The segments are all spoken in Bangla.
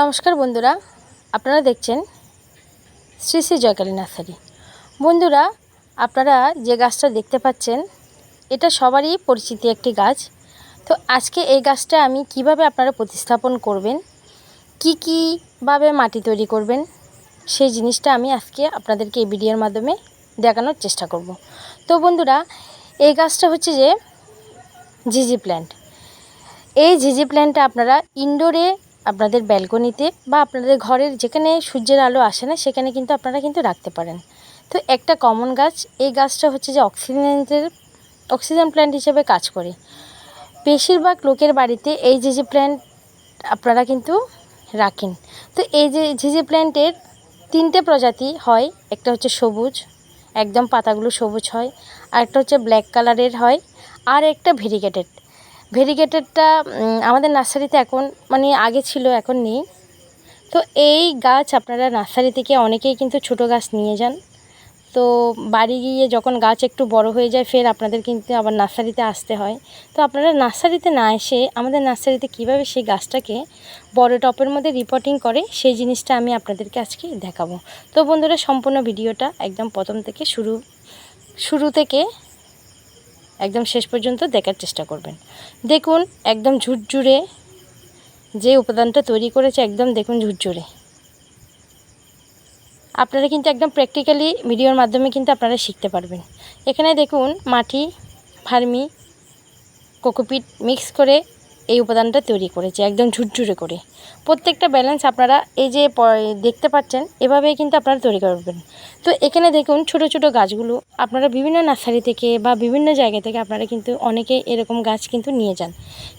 নমস্কার বন্ধুরা, আপনারা দেখছেন শ্রী শ্রী জয়কালী নার্সারি। বন্ধুরা, আপনারা যে গাছটা দেখতে পাচ্ছেন, এটা সবারই পরিচিত একটি গাছ। তো আজকে এই গাছটা আমি কীভাবে আপনারা প্রতিস্থাপন করবেন, কি কীভাবে মাটি তৈরি করবেন, সেই জিনিসটা আমি আজকে আপনাদেরকে এই ভিডিওর মাধ্যমে দেখানোর চেষ্টা করব। তো বন্ধুরা, এই গাছটা হচ্ছে যে জিজি প্ল্যান্ট এই ঝিঝি প্ল্যান্টটা আপনারা ইনডোরে আপনাদের ব্যালকনিতে বা আপনাদের ঘরের যেখানে সূর্যের আলো আসে না, সেখানে কিন্তু আপনারা কিন্তু রাখতে পারেন। তো একটা কমন গাছ, এই গাছটা হচ্ছে যে অক্সিজেনের, অক্সিজেন প্ল্যান্ট হিসেবে কাজ করে। বেশিরভাগ লোকের বাড়িতে এই ঝিঝি প্ল্যান্ট আপনারা কিন্তু রাখেন। তো এই যে ঝিঝি প্ল্যান্টের তিনটে প্রজাতি হয়, একটা হচ্ছে সবুজ, একদম পাতাগুলো সবুজ হয়, আর একটা হচ্ছে ব্ল্যাক কালারের হয়, আর একটা ভেরিগেটেড ভেরিগেটেডটা আমাদের নার্সারিতে এখন মানে আগে ছিল, এখন নেই। তো এই গাছ আপনারা নার্সারি থেকে অনেকেই কিন্তু ছোট গাছ নিয়ে যান। তো বাড়ি গিয়ে যখন গাছ একটু বড় হয়ে যায়, ফের আপনাদের কিন্তু আবার নার্সারিতে আসতে হয়। তো আপনারা নার্সারিতে না এসে আমাদের নার্সারিতে কীভাবে সেই গাছটাকে বড় টপের মধ্যে রিপোর্টিং করে, সেই জিনিসটা আমি আপনাদেরকে আজকে দেখাবো। তো বন্ধুরা, সম্পূর্ণ ভিডিওটা একদম প্রথম থেকে শুরু শুরু থেকে একদম শেষ পর্যন্ত দেখার চেষ্টা করবেন। দেখুন, একদম ঝুরঝুরে যে উপাদানটা তৈরি করেছে, একদম দেখুন ঝুরঝুরে। আপনারা কিন্তু একদম প্র্যাকটিক্যালি ভিডিওর মাধ্যমে কিন্তু আপনারা শিখতে পারবেন। এখানে দেখুন, মাটি ফার্মি কোকোপিট মিক্স করে এই উপাদানটা তৈরি করেছে একদম ঝুরঝুরে করে। প্রত্যেকটা ব্যালেন্স আপনারা এই যে দেখতে পাচ্ছেন, এভাবেই কিন্তু আপনারা তৈরি করবেন তো এখানে দেখুন ছোট ছোট গাছগুলো, আপনারা বিভিন্ন নার্সারি থেকে বা বিভিন্ন জায়গা থেকে আপনারা কিন্তু অনেকে এরকম গাছ কিন্তু নিয়ে যান।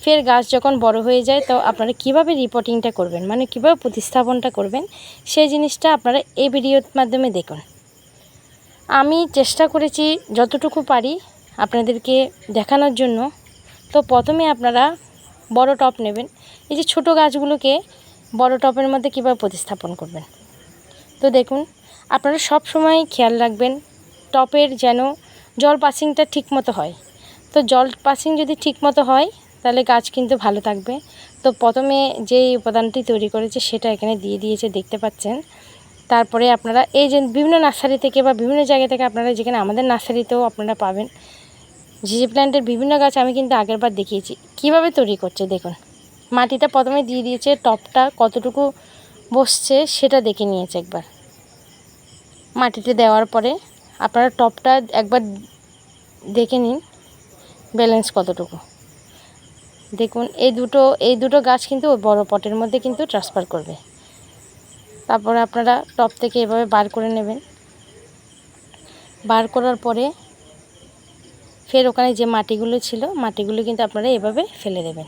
ফের গাছ যখন বড় হয়ে যায়, তো আপনারা কীভাবে রিপোর্টিংটা করবেন মানে কীভাবে প্রতিস্থাপনটা করবেন, সেই জিনিসটা আপনারা এই ভিডিওর মাধ্যমে দেখুন। আমি চেষ্টা করেছি যতটুকু পারি আপনাদেরকে দেখানোর জন্য। তো প্রথমে আপনারা বড় টপ নেবেন। এই যে ছোট গাছগুলোকে বড় টপের মধ্যে কীভাবে প্রতিস্থাপন করবেন? তো দেখুন, আপনারা সব সময় খেয়াল রাখবেন, টপের যেন জল পাসিংটা ঠিক মতো হয়। তো জল পাসিং যদি ঠিক মতো হয়, তাহলে গাছ কিন্তু ভালো থাকবে। তো প্রথমে যেই উপাদানটি তৈরি করেছে, সেটা এখানে দিয়ে দিয়েছে, দেখতে পাচ্ছেন। তারপরে আপনারা এই যে বিভিন্ন নার্সারি থেকে বা বিভিন্ন জায়গা থেকে আপনারা যেখানে আমাদের নার্সারিতেও আপনারা পাবেন ঝিঝি প্ল্যান্টের বিভিন্ন গাছ আমি কিন্তু আগেরবার দেখিয়েছি। কীভাবে তৈরি করছে দেখুন। মাটিটা প্রথমে দিয়ে দিয়েছে, টপটা কতটুকু বসছে সেটা দেখে নিয়েছে একবার। মাটিতে দেওয়ার পরে আপনারা টপটা একবার দেখে নিন, ব্যালেন্স কতটুকু। দেখুন, এই দুটো এই দুটো গাছ কিন্তু ওই বড়ো পটের মধ্যে কিন্তু ট্রান্সফার করবে। তারপরে আপনারা টপ থেকে এভাবে বার করে নেবেন। বার করার পরে ফের ওখানে যে মাটিগুলো ছিল, মাটিগুলো কিন্তু আপনারা এভাবে ফেলে দেবেন।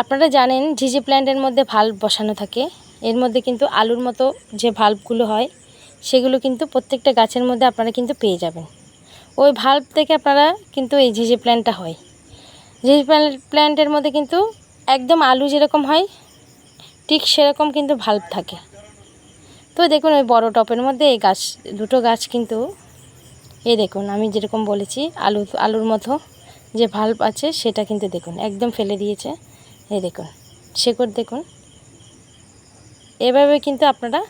আপনারা জানেন ঝিঝি প্ল্যান্টের মধ্যে ভাল্ব বসানো থাকে। এর মধ্যে কিন্তু আলুর মতো যে ভাল্বগুলো হয়, সেগুলো কিন্তু প্রত্যেকটা গাছের মধ্যে আপনারা কিন্তু পেয়ে যাবেন। ওই ভাল্ব থেকে আপনারা কিন্তু এই ঝিঝি প্ল্যান্টটা হয়। ঝিঝি প্ল্যান্টের মধ্যে কিন্তু একদম আলু যেরকম হয়, ঠিক সেরকম কিন্তু ভাল্ব থাকে। তো দেখুন ওই বড় টপের মধ্যে এই গাছ, দুটো গাছ কিন্তু এ দেখুন, আমি যেরকম বলেছি, আলু, আলুর মতো যে ভাল্ব আছে সেটা কিন্তু দেখুন, একদম ফেলে দিয়েছে। এই দেখুন, শেকড় দেখুন। এভাবে কিন্তু আপনারা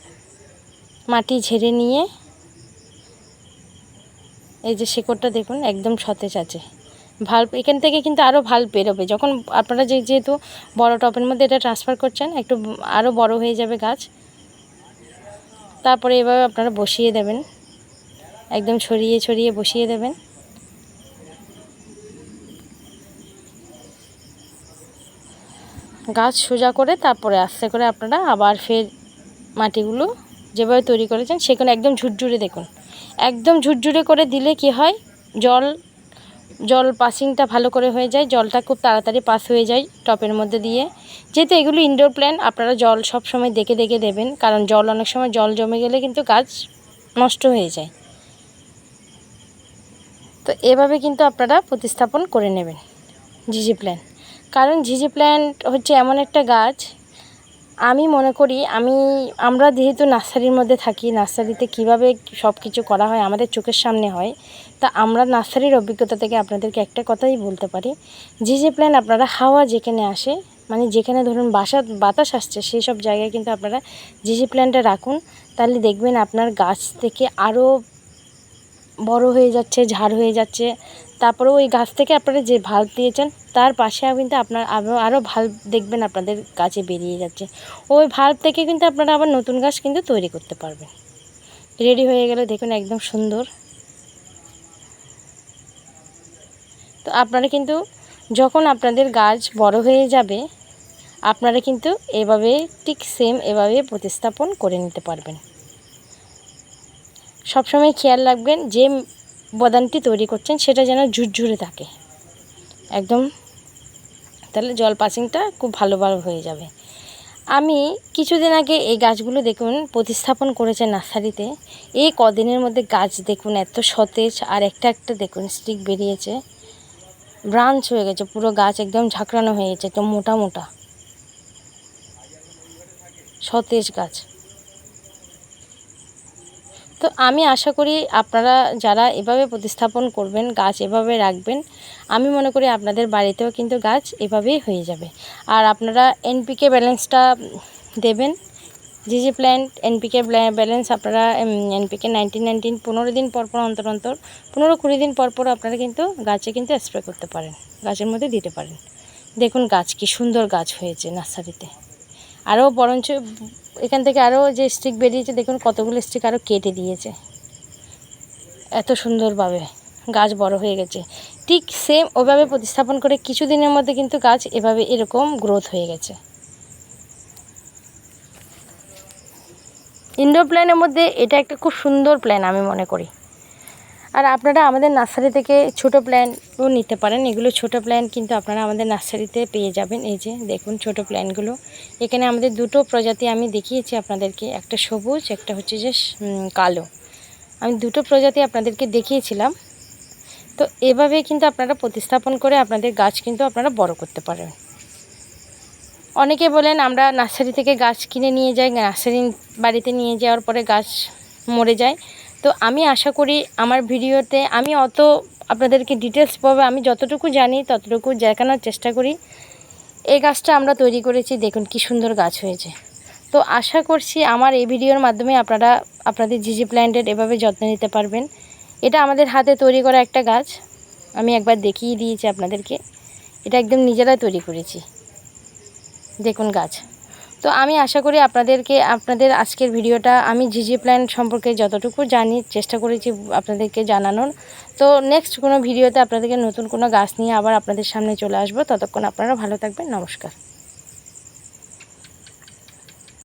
মাটি ঝেড়ে নিয়ে এই যে শেকড়টা দেখুন, একদম সতেজ আছে। ভাল্ব, এখান থেকে কিন্তু আরও ভাল্ব বেরোবে। যখন আপনারা যে যেহেতু বড় টপের মধ্যে এটা ট্রান্সফার করছেন, একটু আরও বড় হয়ে যাবে গাছ। তারপরে এভাবে আপনারা বসিয়ে দেবেন। একদম ছড়িয়ে ছড়িয়ে বসিয়ে দেবেন। গাছ সোজা করে তারপরে আস্তে করে আপনারা আবার ফের মাটিগুলো যেভাবে তৈরি করেছেন সেখানে একদম ঝুরঝুরে দেখুন। একদম ঝুরঝুরে করে দিলে কি হয়? জল জল পাসিংটা ভালো করে হয়ে যায়, জলটা খুব তাড়াতাড়ি পাস হয়ে যায় টপের মধ্যে দিয়ে। যেহেতু এগুলো ইনডোর প্ল্যান্ট আপনারা জল সব সময় দেখে দেখে দেবেন, কারণ জল অনেক সময় জল জমে গেলে কিন্তু গাছ নষ্ট হয়ে যায়। তো এভাবে কিন্তু আপনারা প্রতিস্থাপন করে নেবেন ঝিঝি প্ল্যান্ট কারণ ঝিঝি প্ল্যান্ট হচ্ছে এমন একটা গাছ, আমি মনে করি আমি, আমরা যেহেতু নার্সারির মধ্যে থাকি, নার্সারিতে কীভাবে সব কিছু করা হয়, আমাদের চোখের সামনে হয়, তা আমরা নার্সারির অভিজ্ঞতা থেকে আপনাদেরকে একটা কথাই বলতে পারি। ঝিঝি প্ল্যান্ট আপনারা হাওয়া যেখানে আসে মানে যেখানে ধরুন বাসা, বাতাস আসছে, সেই সব জায়গায় কিন্তু আপনারা জিজি প্ল্যান্টটা রাখুন। তাহলে দেখবেন আপনার গাছ থেকে আরও বড় হয়ে যাচ্ছে, ঝাড় হয়ে যাচ্ছে। তারপরে ওই গাছ থেকে আপনারা যে ভাল্ব দিয়েছেন, তার পাশে কিন্তু আপনার আরও আরও ভাল্ব দেখবেন আপনাদের গাছে বেরিয়ে যাচ্ছে। ওই ভাল্ব থেকে কিন্তু আপনারা আবার নতুন গাছ কিন্তু তৈরি করতে পারবেন। রেডি হয়ে গেলে, দেখুন একদম সুন্দর। তো আপনারা কিন্তু যখন আপনাদের গাছ বড় হয়ে যাবে, আপনারা কিন্তু এভাবে ঠিক সেম এভাবে প্রতিস্থাপন করে নিতে পারবেন। সবসময় খেয়াল রাখবেন যে বদানটি তৈরি করছেন, সেটা যেন ঝুরঝুরে থাকে। একদম, তাহলে জল পাসিংটা খুব ভালোভাবে হয়ে যাবে। আমি কিছুদিন আগে এই গাছগুলো দেখুন প্রতিস্থাপন করেছে নার্সারিতে। এই কদিনের মধ্যে গাছ দেখুন এত সতেজ, আর একটা একটা দেখুন স্টিক বেরিয়েছে। ব্রাঞ্চ হয়ে গেছে, পুরো গাছ একদম ঝাঁকড়ানো হয়ে গেছে, একদম মোটা মোটা। সতেজ গাছ। তো আমি আশা করি আপনারা যারা এভাবে প্রতিস্থাপন করবেন, গাছ এভাবে রাখবেন, আমি মনে করি আপনাদের বাড়িতেও কিন্তু গাছ এভাবেই হয়ে যাবে। আর আপনারা এনপিকে ব্যালেন্সটা দেবেন। যে যে প্ল্যান্ট এনপিকে ব্যালেন্স আপনারা এনপিকে নাইনটিন নাইনটিন পনেরো দিন পর পর অন্তর অন্তর, পনেরো কুড়ি দিন পর পর আপনারা কিন্তু গাছে কিন্তু স্প্রে করতে পারেন, গাছের মধ্যে দিতে পারেন। দেখুন গাছ কি সুন্দর গাছ হয়েছে নার্সারিতে। আরও বরঞ্চ এখান থেকে আরও যে স্টিক বেরিয়েছে, দেখুন কতগুলো স্টিক আরও কেটে দিয়েছে। এত সুন্দরভাবে গাছ বড় হয়ে গেছে। ঠিক সেম ওভাবে প্রতিস্থাপন করে কিছুদিনের মধ্যে কিন্তু গাছ এভাবে এরকম গ্রোথ হয়ে গেছে। ইনডোর প্ল্যানের মধ্যে এটা একটা খুব সুন্দর প্ল্যান আমি মনে করি। আর আপনারা আমাদের নার্সারি থেকে ছোট প্ল্যান্টও নিতে পারেন। এগুলো ছোট প্ল্যান কিন্তু আপনারা আমাদের নার্সারিতে পেয়ে যাবেন। এই যে দেখুন ছোট প্ল্যানগুলো এখানে আমাদের দুটো প্রজাতি আমি দেখিয়েছি আপনাদেরকে। একটা সবুজ, একটা হচ্ছে যে কালো। আমি দুটো প্রজাতি আপনাদেরকে দেখিয়েছিলাম। তো এভাবে কিন্তু আপনারা প্রতিস্থাপন করে আপনাদের গাছ কিন্তু আপনারা বড় করতে পারেন। অনেকে বলেন, আমরা নার্সারি থেকে গাছ কিনে নিয়ে যাই, নার্সারি বাড়িতে নিয়ে যাওয়ার পরে গাছ মরে যায়। তো আমি আশা করি আমার ভিডিওতে আমি অত আপনাদেরকে ডিটেলস পাবে, আমি যতটুকু জানি ততটুকু দেখানোর চেষ্টা করি। এই গাছটা আমরা তৈরি করেছি, দেখুন কি সুন্দর গাছ হয়েছে। তো আশা করছি আমার এই ভিডিওর মাধ্যমে আপনারা, আপনাদের জিজি প্ল্যান্টের এভাবে যত্ন নিতে পারবেন। এটা আমাদের হাতে তৈরি করা একটা গাছ, আমি একবার দেখিয়ে দিয়েছি আপনাদেরকে। এটা একদম নিজেরাই তৈরি করেছি। দেখুন গাছ। তো আমি আশা করি আপনাদেরকে, আপনাদের আজকের ভিডিওটা আমি জিজি প্ল্যান সম্পর্কে যতটুকু জানি চেষ্টা করেছি আপনাদেরকে জানানোর। তো নেক্সট কোনো ভিডিওতে আপনাদেরকে নতুন কোনো গাছ নিয়ে আবার আপনাদের সামনে চলে আসব। ততক্ষণ আপনারা ভালো থাকবেন। নমস্কার।